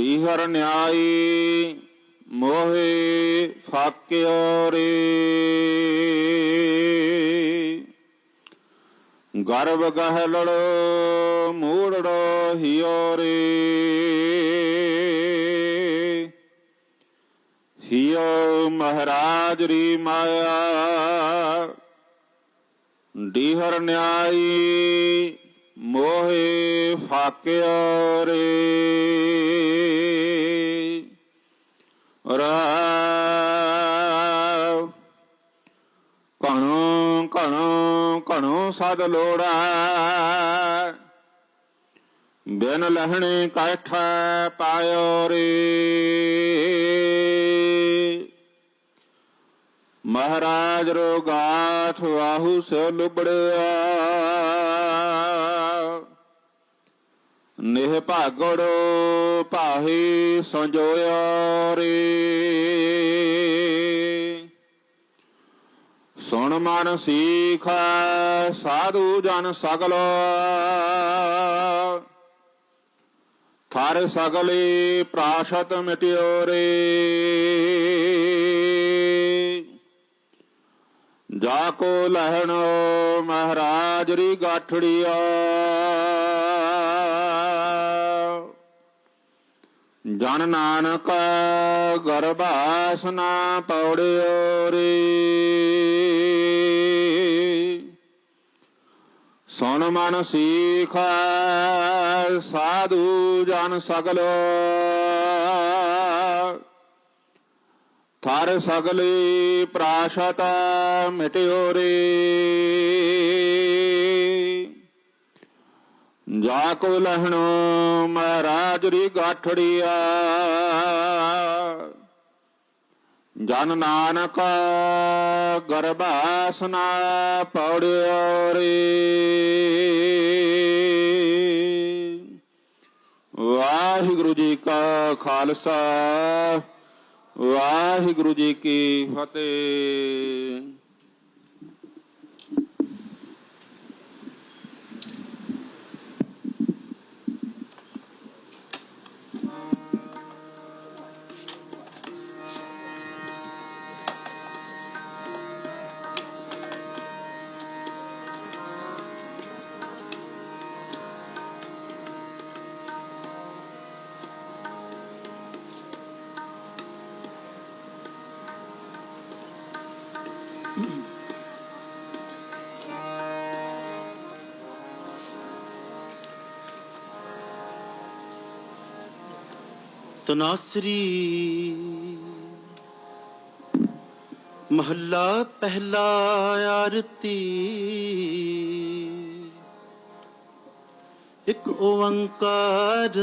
ਡੀਹਰ ਨਿਆਈ ਮੋਹੇ ਫਾਕਿਓ ਰੇ। ਗਰਭ ਗਹਿਲੜੋ ਮੂੜੜੋ ਹਿਓ ਰੇ। ਹਿਓ ਮਹਾਰਾਜ ਰੀ ਮਾਇਆ। ਡੀਹਰ ਨਿਆਈ ਮੋਹੇ ਫਾਕਿਓ ਰੇ। ਕਣੋ ਸਦ ਲੋੜਾ ਬਿਨ ਲਹਣੇ ਕਾਠਾ ਪਾਇਓ ਰੇ। ਮਹਾਰਾਜ ਰੋਗਾਥ ਆਹੂ ਸੋ ਲੁਬੜਿਆ। ਨਿਹ ਭਾਗੜੋ ਭਾਹੀ ਸੰਜੋਇਆ ਰੇ। ਸੁਣ ਮਨ ਸੀਖ, ਸਾਧੂ ਜਨ ਸਗਲ। ਥਰ ਸਗਲੇ ਪ੍ਰਾਸ਼ਤ ਮਿਟਿਓ ਰੇ ਜਾ ਕੋ ਲਹਿਣ ਮਹਾਰਾਜ ਰੀ ਗਾਠੜੀਆ। ਜਨ ਨਾਨਕ ਗਰਭਾਸ ਨਾ ਪੌੜਿਓ ਰੇ ਸੁਨ ਮਨ ਸੀਖ ਸਾਧੂ ਜਨ ਸਗਲ। ਥਰ ਸਗਲੇ ਪ੍ਰਾਸ਼ਤ ਮਿਟਿਓ ਰੇ। ਜਾ ਕੋ ਲਹਣੋ ਮਹਾਰਾਜ ਰੀ ਗਾਠੜੀਆ। ਜਨ ਨਾਨਕ ਗਰਭਾਸਨਾ ਪੌੜਿਓ ਰੇ। ਵਾਹਿਗੁਰੂ ਜੀ ਕਾ ਖਾਲਸਾ ਵਾਹਿਗੁਰੂ ਜੀ ਕੀ ਫਤਿਹ। ਤਨਾਸਰੀ ਮਹੱਲਾ ਪਹਿਲਾ ਆਰਤੀ ਇੱਕ ਓੰਕਾਰ